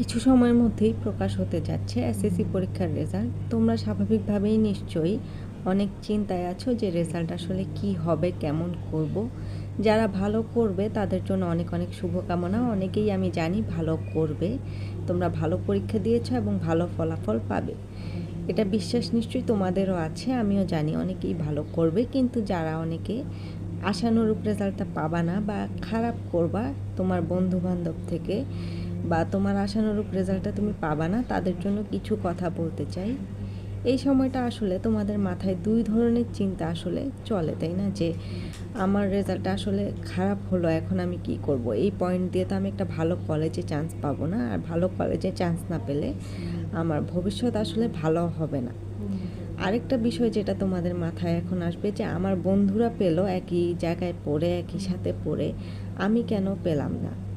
কিছু সময়ের মধ্যেই প্রকাশ হতে যাচ্ছে এসএসসি পরীক্ষার রেজাল্ট তোমরা স্বাভাবিকভাবেই নিশ্চয়ই অনেক চিন্তায় আছো যে রেজাল্ট আসলে কি হবে, কেমন করব। যারা ভালো করবে তাদের জন্য অনেক অনেক শুভকামনা। অনেকেই আমি জানি ভালো করবে। তোমরা ভালো পরীক্ষা দিয়েছ এবং ভালো ফলাফল পাবে। এটা বিশ্বাস নিশ্চয়ই তোমাদেরও আছে, আমিও জানি অনেকেই ভালো করবে, কিন্তু যারা অনেকে আশানুরূপ রেজাল্টটা পাবা না বা খারাপ করবা, তোমার বন্ধু বান্ধব থেকে বা তোমার আশানুরূপ রেজাল্টটা তুমি পাবা না, তাদের জন্য কিছু কথা বলতে চাই। এই সময়টা আসলে তোমাদের মাথায় দুই ধরনের চিন্তা আসলে চলে, তাই না? যে আমার রেজাল্টটা আসলে খারাপ হলো, এখন আমি কি করব? এই পয়েন্ট দিয়ে তো আমি একটা ভালো কলেজে চান্স পাবো না, আর ভালো কলেজে চান্স না পেলে আমার ভবিষ্যৎ আসলে ভালো হবে না। আরেকটা বিষয় যেটা তোমাদের মাথায় এখন আসবে যে আমার বন্ধুরা পেল একই জায়গায় পড়ে, একই সাথে পড়ে, আমি কেন পেলাম না?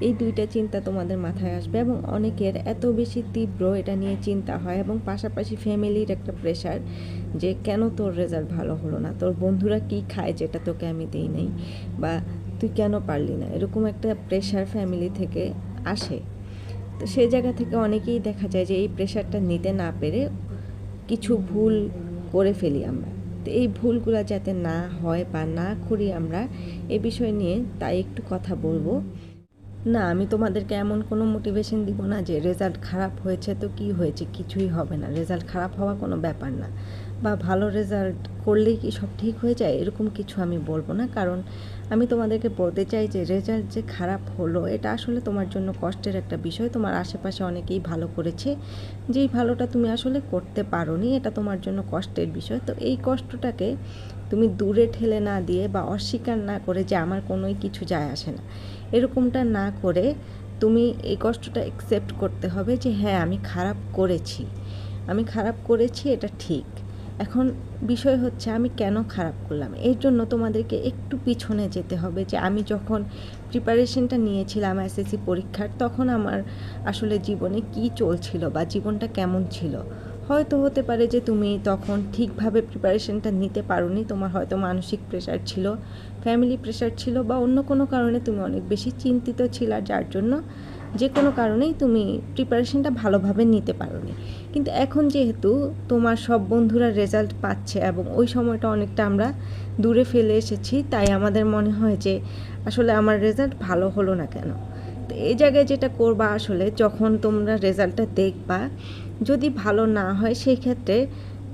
এই দুইটা চিন্তা তোমাদের মাথায় আসবে এবং অনেকের এত বেশি তীব্র এটা নিয়ে চিন্তা হয় এবং পাশাপাশি ফ্যামিলির একটা প্রেশার যে কেন তোর রেজাল্ট ভালো হলো না? তোর বন্ধুরা কি খায় যেটা তোকে আমি দিই নাই? বা তুই কেন পারলি না? এরকম একটা প্রেশার ফ্যামিলি থেকে আসে। তো সেই জায়গা থেকে অনেকেই দেখা যায় যে এই প্রেশারটা নিতে না পেরে কিছু ভুল করে ফেলি আমরা। তো এই ভুলগুলো যাতে না হয় বা না করি আমরা, এ বিষয় নিয়ে তাই একটু কথা বলব। না, আমি তোমাদেরকে এমন কোনো মোটিভেশন দিব না যে রেজাল্ট খারাপ হয়েছে তো কি হয়েছে? কিছুই হবে না। রেজাল্ট খারাপ হওয়া কোনো ব্যাপার না। বা ভালো রেজাল্ট করলেই কি সব ঠিক হয়ে যায়? এরকম কিছু আমি বলব না। কারণ আমি তোমাদেরকে বলতে চাই যে রেজাল্ট যে খারাপ হলো, এটা আসলে তোমার জন্য কষ্টের একটা বিষয়। তোমার আশেপাশে অনেকেই ভালো করেছে। যেই ভালোটা তুমি আসলে করতে পারোনি, এটা তোমার জন্য কষ্টের বিষয়। তো এই কষ্টটাকে তুমি দূরে ঠেলে না দিয়ে বা অস্বীকার না করে যে আমার কোনোই কিছু যায় আসে না। এরকমটা না করে তুমি এই কষ্টটা অ্যাকসেপ্ট করতে হবে যে হ্যাঁ আমি খারাপ করেছি। আমি খারাপ করেছি, এটা ঠিক। এখন বিষয় হচ্ছে আমি কেন খারাপ করলাম? এর জন্য তোমাদেরকে একটু পিছনে যেতে হবে যে আমি যখন প্রিপারেশনটা নিয়েছিলাম এসএসসি পরীক্ষার, তখন আমার আসলে জীবনে কি চলছিল বা জীবনটা কেমন ছিল? হয়তো হতে পারে যে তুমি তখন ঠিকভাবে প্রিপারেশনটা নিতে পারোনি। তোমার হয়তো মানসিক প্রেশার ছিল ফ্যামিলি প্রেশার ছিল বা অন্য কোনো কারণে তুমি অনেক বেশি চিন্তিত ছিল যার জন্য যে কোনো কারণেই তুমি প্রিপারেশনটা ভালোভাবে নিতে পারোনি। কিন্তু এখন যেহেতু তোমার সব বন্ধুরা রেজাল্ট পাচ্ছে এবং ওই সময়টা অনেকটা আমরা দূরে ফেলে এসেছি, তাই আমাদের মনে হয় যে আসলে আমার রেজাল্ট ভালো হলো না কেন? তো এই জায়গায় যেটা করবা আসলে যখন তোমরা রেজাল্টটা দেখবা যদি ভালো না হয় সেই ক্ষেত্রে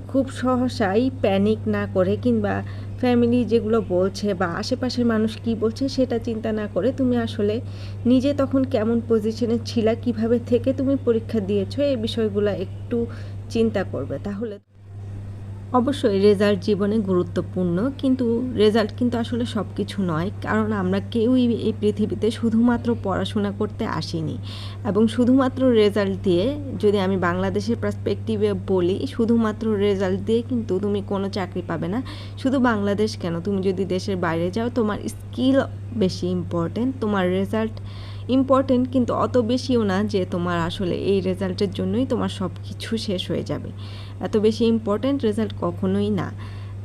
খুব সহসাই প্যানিক না করে কিংবা ফ্যামিলি যেগুলো বলছে বা আশেপাশের মানুষ কি বলছে সেটা চিন্তা না করে তুমি আসলে নিজে তখন কেমন পজিশনে ছিলা, কীভাবে থেকে তুমি পরীক্ষা দিয়েছ, এই বিষয়গুলো একটু চিন্তা করবে। তাহলে অবশ্যই রেজাল্ট জীবনে গুরুত্বপূর্ণ, কিন্তু রেজাল্ট কিন্তু আসলে সব কিছু নয়। কারণ আমরা কেউই এই পৃথিবীতে শুধুমাত্র পড়াশোনা করতে আসিনি। এবং শুধুমাত্র রেজাল্ট দিয়ে যদি আমি বাংলাদেশের পার্সপেক্টিভে বলি, শুধুমাত্র রেজাল্ট দিয়ে কিন্তু তুমি কোনো চাকরি পাবে না। শুধু বাংলাদেশ কেন? তুমি যদি দেশের বাইরে যাও, তোমার স্কিল বেশি ইম্পর্টেন্ট তোমার রেজাল্ট ইম্পর্টেন্ট কিন্তু অত বেশিও না যে তোমার আসলে এই রেজাল্টের জন্যই তোমার সব কিছু শেষ হয়ে যাবে। এত বেশি ইম্পর্টেন্ট রেজাল্ট কখনোই না।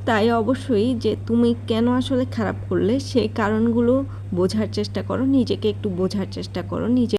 তাই অবশ্যই যে তুমি কেন আসলে খারাপ করলে সেই কারণগুলো বোঝার চেষ্টা করো, নিজেকে একটু বোঝার চেষ্টা করো, নিজে